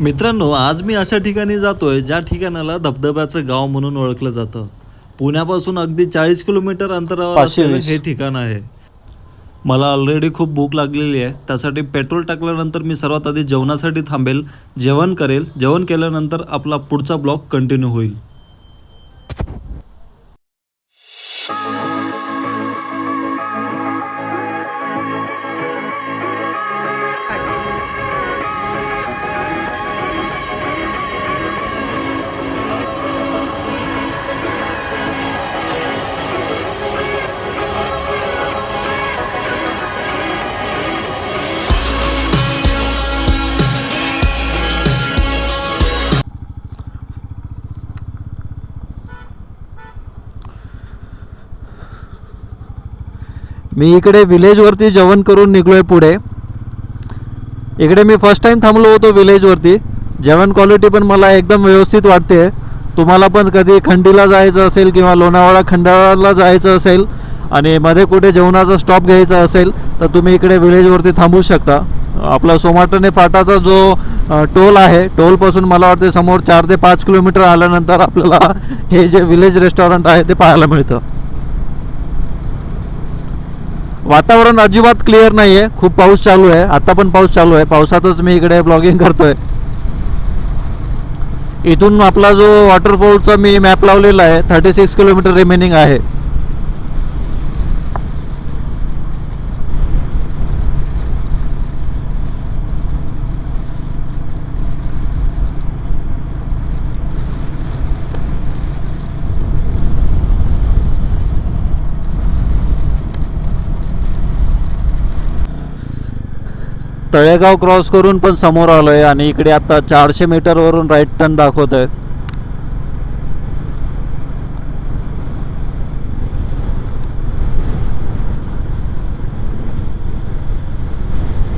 मित्रांनो आज मी अशा ठिकाणी जातोय ज्या ठिकाणाला धबधब्याचं गाव म्हणून ओळखलं जातं. पुण्यापासून अगदी चाळीस किलोमीटर अंतरावर असलेलं. हे ठिकाण आहे. मला ऑलरेडी खूप भूक लागलेली आहे. त्यासाठी पेट्रोल टाकल्यानंतर मी सर्वात आधी जेवणासाठी थांबेल जेवण करेल. जेवण केल्यानंतर आपला पुढचा ब्लॉग कंटिन्यू होईल. मी इकडे विलेजवरती जेवण करून निघलो आहे पुढे. इकडे मी फर्स्ट टाईम थांबलो होतो विलेजवरती जेवण क्वालिटी पण मला एकदम व्यवस्थित वाटते. तुम्हाला पण कधी खंडीला जायचं असेल किंवा लोणावळा खंडाळाला जायचं असेल आणि मध्ये कुठे जेवणाचा स्टॉप घ्यायचा असेल तर तुम्ही इकडे विलेजवरती थांबू शकता. आपला सोमाटणे फाटाचा जो टोल आहे टोलपासून मला वाटते समोर चार ते पाच किलोमीटर आल्यानंतर आपल्याला हे जे विलेज रेस्टॉरंट आहे ते पाहायला मिळतं. वातावरण अजिबात क्लिअर नाही आहे खूप पाऊस चालू आहे. आता पण पाऊस चालू आहे. पावसातच मी इकडे ब्लॉगिंग करतोय. इथून आपला जो वॉटरफॉलचा मी मॅप लावलेला आहे थर्टी सिक्स किलोमीटर रिमेनिंग आहे. तळेगाव क्रॉस करून पण समोर आलोय आणि इकडे आता चारशे मीटरवरून राईट टर्न दाखवत आहे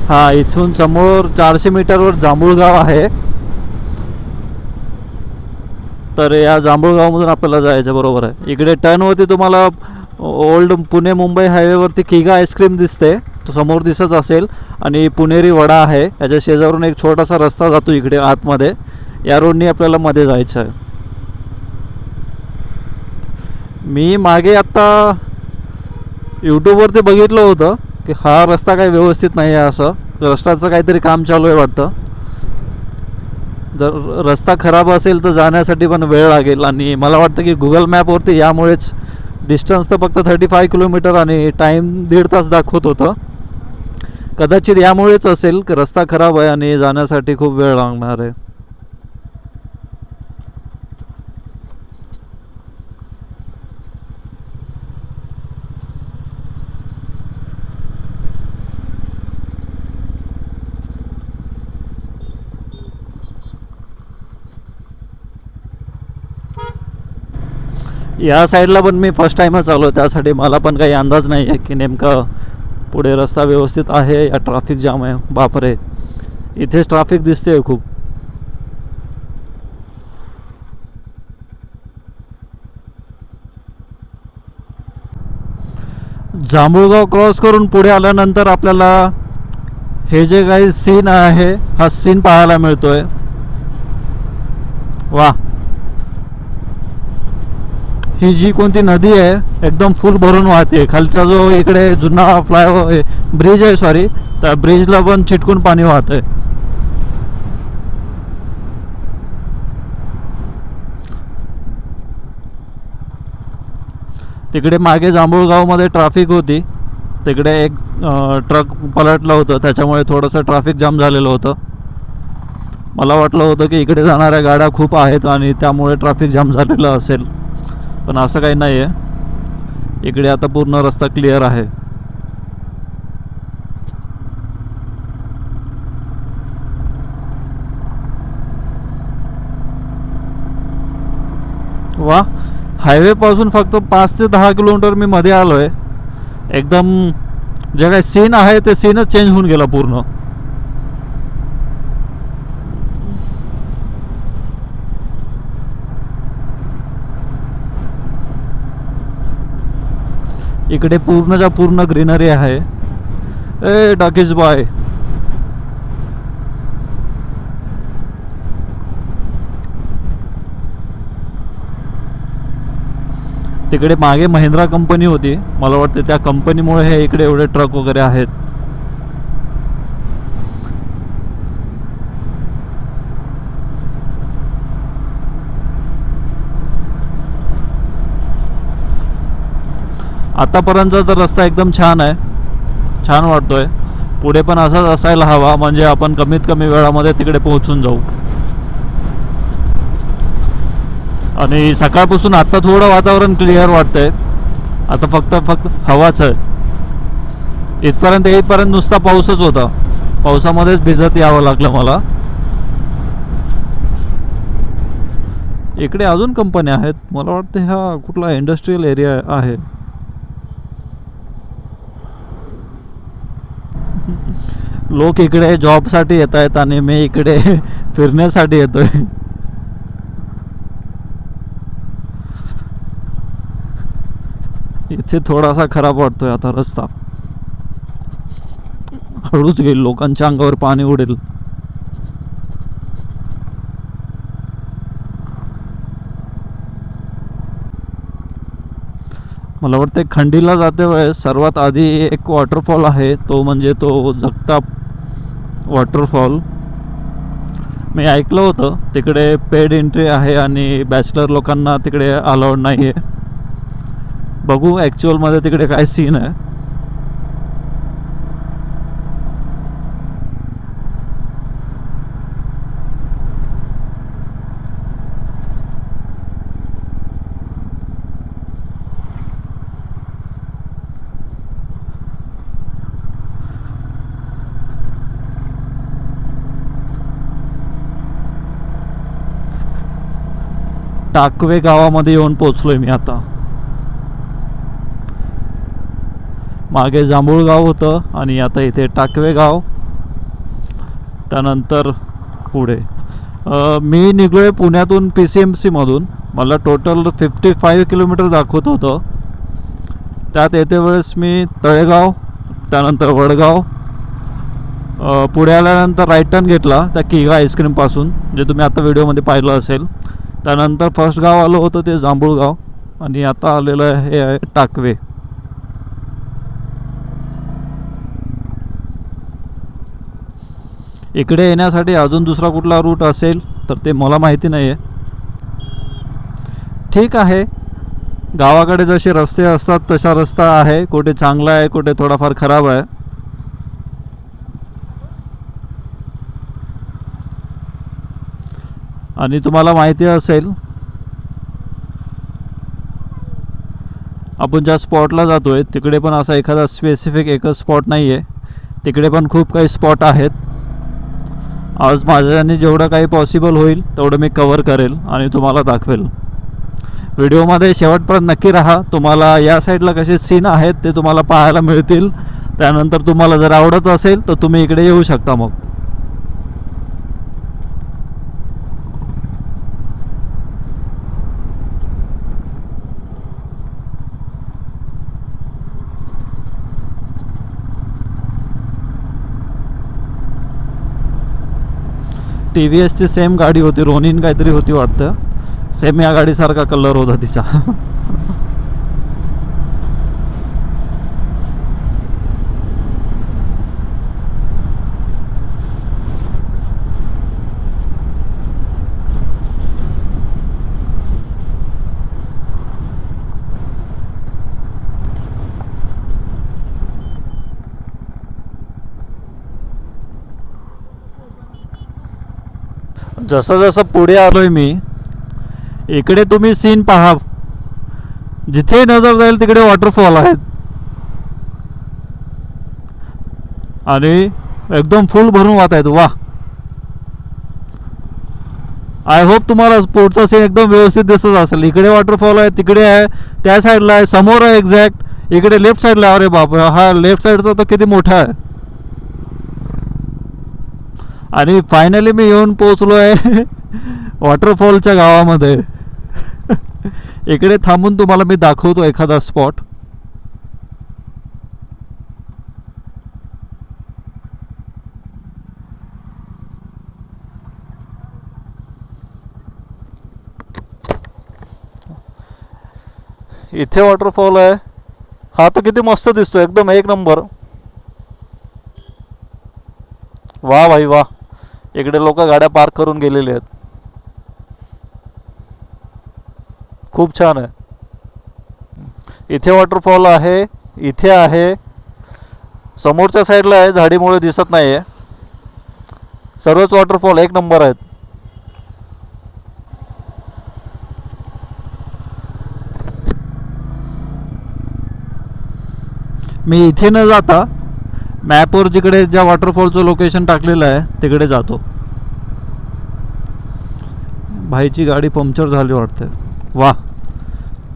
हा इथून समोर चारशे मीटरवर जांभूळगाव आहे. तर या जांभूळगावमधून आपल्याला जायचं बरोबर आहे. इकडे टर्नवरती तुम्हाला ओल्ड पुणे मुंबई हायवेवरती किगा आईस्क्रीम दिसते. तो समोर दिसत असेल. आणि पुणेरी वडा आहे. याच्या शेजारून एक छोटासा रस्ता जातो इकडे आतमध्ये. या रोडनी आपल्याला मध्ये जायचं आहे. मी मागे आत्ता यूट्यूबवरती बघितलं होतं की हा रस्ता काही व्यवस्थित नाही आहे असं. रस्त्याचं काहीतरी काम चालू आहे वाटतं. जर रस्ता खराब असेल तर जाण्यासाठी पण वेळ लागेल. आणि मला वाटतं की गुगल मॅपवरती यामुळेच डिस्टन्स तर फक्त थर्टी फाय किलोमीटर आणि टाईम दीड तास दाखवत होतं. कदाचित यामुळेच असेल की रस्ता खराब आहे आणि जाण्यासाठी खूप वेळ लागणार आहे. या साईडला पण मी फर्स्ट टाईमच आलो त्यासाठी मला पण काही अंदाज नाही आहे की नेमका पुढे रस्ता व्यवस्थित आहे या ट्रॅफिक जाम आहे. बापरे. इथेच ट्रॅफिक दिसते खूप. जांभूळगाव क्रॉस करून पुढे आल्यानंतर आपल्याला हे जे काही सीन आहे हा सीन पाहायला मिळतोय. वा ही जी कोणती नदी आहे एकदम फुल भरून वाहते. खालचा जो इकडे जुना फ्लाय ब्रिज आहे सॉरी त्या ब्रिजला पण चिटकून पाणी वाहतंय. तिकडे मागे जांभूळगावमध्ये ट्रॅफिक होती. तिकडे एक ट्रक पलटलं होतं. त्याच्यामुळे थोडंसं ट्रॅफिक जाम झालेलं होतं. मला वाटलं होतं की इकडे जाणाऱ्या गाड्या खूप आहेत आणि त्यामुळे ट्रॅफिक जाम झालेलं असेल. पण असं काही नाही आहे इकडे आता पूर्ण रस्ता क्लिअर आहे. वा हायवे पासून फक्त पाच ते दहा किलोमीटर मी मध्ये आलो आहे एकदम जे काही सीन आहे ते सीनच चेंज होऊन गेला पूर्ण. इकडे पूर्णच्या पूर्ण ग्रीनरी आहे. ए टाकीज बाय. तिकडे मागे महिंद्रा कंपनी होती. मला वाटते त्या कंपनीमुळे हे इकडे एवढे ट्रक वगैरे आहेत. आतापर्यंतचा तर रस्ता एकदम छान आहे. छान वाटतोय. पुढे पण असाच असायला हवा म्हणजे आपण कमीत कमी वेळामध्ये तिकडे पोहोचून जाऊ. आणि सकाळपासून आता थोडं वातावरण क्लिअर वाटतंय. आता फक्त फक्त हवाच आहे. इथपर्यंत येईपर्यंत नुसता पाऊसच होता. पावसामध्येच भिजत यावं लागलं मला. इकडे अजून कंपन्या आहेत. मला वाटतं हा कुठला इंडस्ट्रीयल एरिया आहे. लोक इकडे जॉबसाठी येत आहेत आणि मी इकडे फिरण्यासाठी येतोय. इथे थोडासा खराब वाटतोय आता रस्ता. हळूच घेईल लोकांच्या अंगावर पाणी उडेल. मला वाटतं खंडीला जाते वेळेस सर्वात आधी एक वॉटरफॉल आहे तो म्हणजे तो जगताप वॉटरफॉल मी ऐकलं होतं तिकडे पेड एंट्री आहे आणि बॅचलर लोकांना तिकडे अलाउड नाही आहे बघू ॲक्च्युअलमध्ये तिकडे काय सीन आहे. टाकवे गावामध्ये येऊन पोचलोय मी आता. मागे जांभूळ गाव होतं आणि आता इथे टाकवे गाव त्यानंतर पुढे. मी निघलोय पुण्यातून पी सी एम सीमधून मला टोटल फिफ्टी फाईव्ह किलोमीटर दाखवत होतं. त्यात येते वेळेस मी तळेगाव त्यानंतर वडगाव पुढे आल्यानंतर राईट टर्न घेतला त्या किगा आईस्क्रीमपासून जे तुम्ही आता व्हिडिओमध्ये पाहिलं असेल. त्यानंतर फर्स्ट गाव आलं होतं ते जांभूळगाव. आणि आता आलेलं आहे हे आहे टाकवे. इकडे येण्यासाठी अजून दुसरा कुठला रूट असेल तर ते मला माहिती नाही आहे ठीक आहे. गावाकडे जसे रस्ते असतात तसा रस्ता आहे. कुठे चांगला आहे कुठे थोडाफार खराब आहे. आणि तुम्हाला माहिती असेल आपण ज्या स्पॉटला जातो आहे तिकडे पण असा एखादा स्पेसिफिक एकच स्पॉट नाही आहे तिकडे पण खूप काही स्पॉट आहेत. आज माझ्याने जेवढं काही पॉसिबल होईल तेवढं मी कवर करेल आणि तुम्हाला दाखवेल. व्हिडिओमध्ये शेवटपर्यंत नक्की राहा. तुम्हाला या साईडला कसे सीन आहेत ते तुम्हाला पाहायला मिळतील. त्यानंतर तुम्हाला जर आवडत असेल तर तुम्ही इकडे येऊ शकता मग. टी व्ही एसची सेम गाडी होती. रोनिन काहीतरी होती वाटतं. सेम या गाडीसारखा कलर होता तिचा. जसं जसं पुढे आलोय मी इकडे तुम्ही सीन पहा. जिथे नजर जाईल तिकडे वॉटरफॉल आहेत. आणि एकदम फुल भरून वाहत आहेत. वा आय होप तुम्हाला पुढचा सीन एकदम व्यवस्थित दिसत असेल. इकडे वॉटरफॉल आहे तिकडे आहे त्या साईडला आहे समोर आहे एक्झॅक्ट इकडे लेफ्ट साईडला आहे. अरे बाप हा लेफ्ट साईडचा तर किती मोठा आहे. आणि फायनली मी येऊन पोचलो आहे वॉटरफॉलच्या गावामध्ये. इकडे थांबून तुम्हाला मी दाखवतो एखादा स्पॉट इथे वॉटरफॉल आहे. हा तर किती मस्त दिसतो एकदम एक नंबर. वा भाई वा. इकडे लोक गाड्या पार्क करून गेलेले आहेत. खूप छान आहे. इथे वॉटरफॉल आहे इथे आहे. समोरच्या साईडला आहे झाडीमुळे दिसत नाही आहे सर्वच वॉटरफॉल एक नंबर आहेत. मी इथे न जाता मॅपवर जिकडे ज्या वॉटरफॉलचं लोकेशन टाकलेलं आहे तिकडे जातो. भाईची गाडी पंक्चर झाली वाटते वा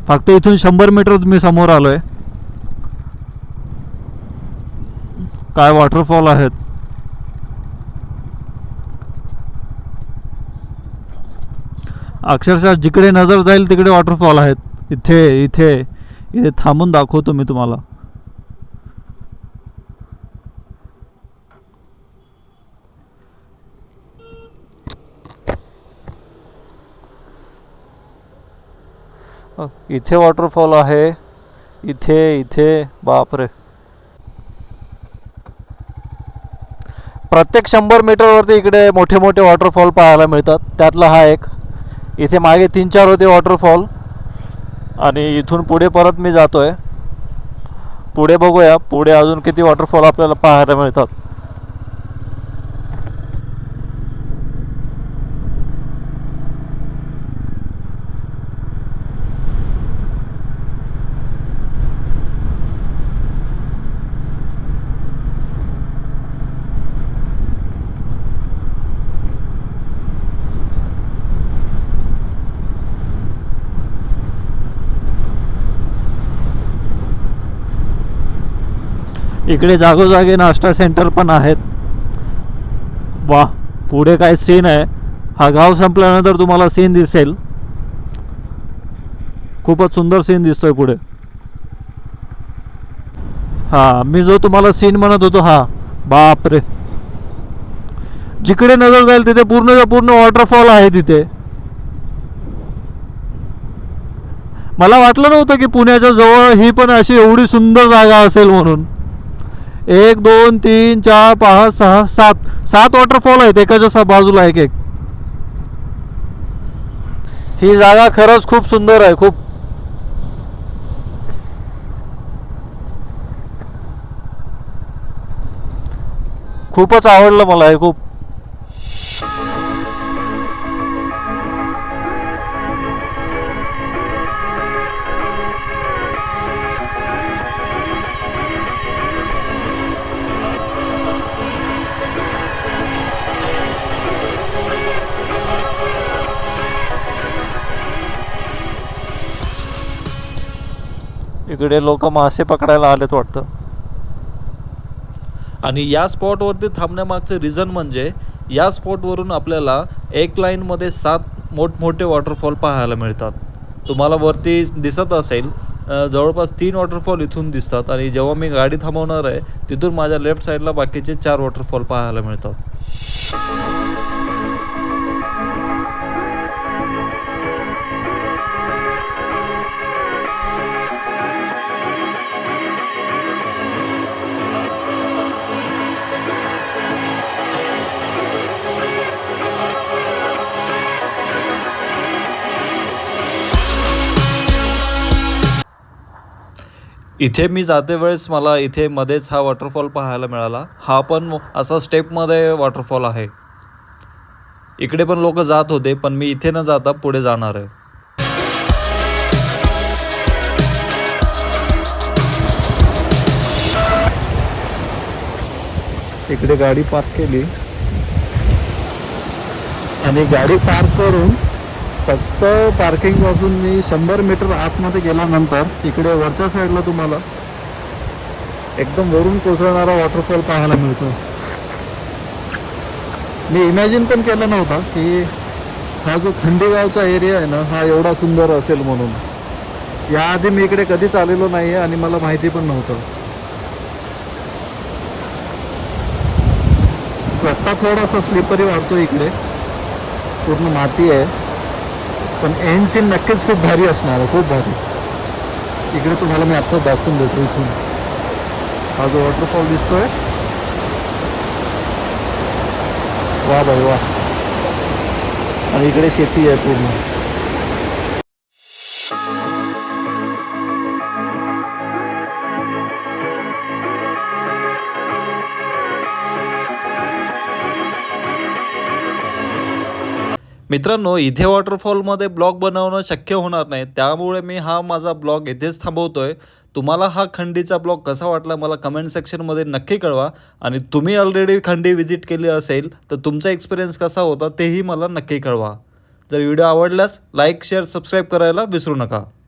फक्त इथून शंभर मीटर मी समोर आलो आहे काय वॉटरफॉल आहेत? अक्षरशः जिकडे नजर जाईल तिकडे वॉटरफॉल आहेत. इथे इथे. इथे थांबून दाखवतो मी तुम्हाला. इथे वॉटरफॉल आहे. इथे इथे बापरे. प्रत्येक शंभर मीटरवरती इकडे मोठे मोठे वॉटरफॉल पाहायला मिळतात. त्यातला हा एक. इथे मागे तीन चार होते वॉटरफॉल आणि इथून पुढे परत मी जातो आहे पुढे बघूया. पुढे अजून किती वॉटरफॉल आपल्याला पाहायला मिळतात. इकडे जागोजागी नाश्ता सेंटर पण आहेत. वा पुढे काय सीन आहे? हा गाव संपल्यानंतर तुम्हाला सीन दिसेल. खूपच सुंदर सीन दिसतोय पुढे. हा मी जो तुम्हाला सीन म्हणत होतो हा बापरे. जिकडे नजर जाईल तिथे पूर्ण पूर्ण वॉटरफॉल आहे तिथे. मला वाटलं नव्हतं की पुण्याच्या जवळ ही पण अशी एवढी सुंदर जागा असेल म्हणून. एक दोन तीन चार पाच सहा सात. सात वॉटरफॉल आहेत. एकाच्या बाजूला एक एक. ही जागा खरंच खूप सुंदर आहे. खूप. खूपच आवडलं मला हे खूप. इकडे लोक मासे पकडायला आलेत वाटतं. आणि या स्पॉटवरती थांबण्यामागचं रिझन म्हणजे या स्पॉटवरून आपल्याला एक लाईनमध्ये सात मोठमोठे वॉटरफॉल पाहायला मिळतात. तुम्हाला वरती दिसत असेल जवळपास तीन वॉटरफॉल इथून दिसतात आणि जेव्हा मी गाडी थांबवणार आहे तिथून माझ्या लेफ्ट साईडला बाकीचे चार वॉटरफॉल पाहायला मिळतात. इथे मी जाते वेळेस मला इथे मध्येच हा वॉटरफॉल पाहायला मिळाला. हा पण असा स्टेपमध्ये वॉटरफॉल आहे. इकडे पण लोक जात होते पण मी इथे न जाता पुढे जाणार आहे. इकडे गाडी पार्क केली. आणि गाडी पार्क करून फक्त पार्किंगपासून मी शंभर मीटर आतमध्ये गेल्यानंतर इकडे वरच्या साईडला तुम्हाला एकदम वरून कोसळणारा वॉटरफॉल पाहायला मिळतो. मी इमॅजिन पण केलं नव्हता की हा जो खंडेगावचा एरिया आहे ना हा एवढा सुंदर असेल म्हणून. याआधी मी इकडे कधीच आलेलो नाही आहे आणि मला माहिती पण नव्हतं. रस्ता थोडासा स्लिपरी वाढतो इकडे. पूर्ण माती आहे. पण एन सीन नक्कीच खूप भारी असणार आहे खूप भारी. इकडे तुम्हाला मी आत्ता दाखवून देतो इथून. हा जो वॉटरफॉल दिसतोय. वा बाई वा. आणि इकडे शेती आहे पूर्ण. मित्रांनो इथे वॉटरफॉलमध्ये ब्लॉग बनवणं शक्य होणार नाही. त्यामुळे मी हा माझा ब्लॉग इथेच थांबवतोय. तुम्हाला हा खंडीचा ब्लॉग कसा वाटला मला कमेंट सेक्शनमध्ये नक्की कळवा. आणि तुम्ही ऑलरेडी खंडी व्हिजिट केली असेल तर तुमचा एक्सपिरियन्स कसा होता तेही मला नक्की कळवा. जर व्हिडिओ आवडल्यास लाईक शेअर सबस्क्राईब करायला विसरू नका.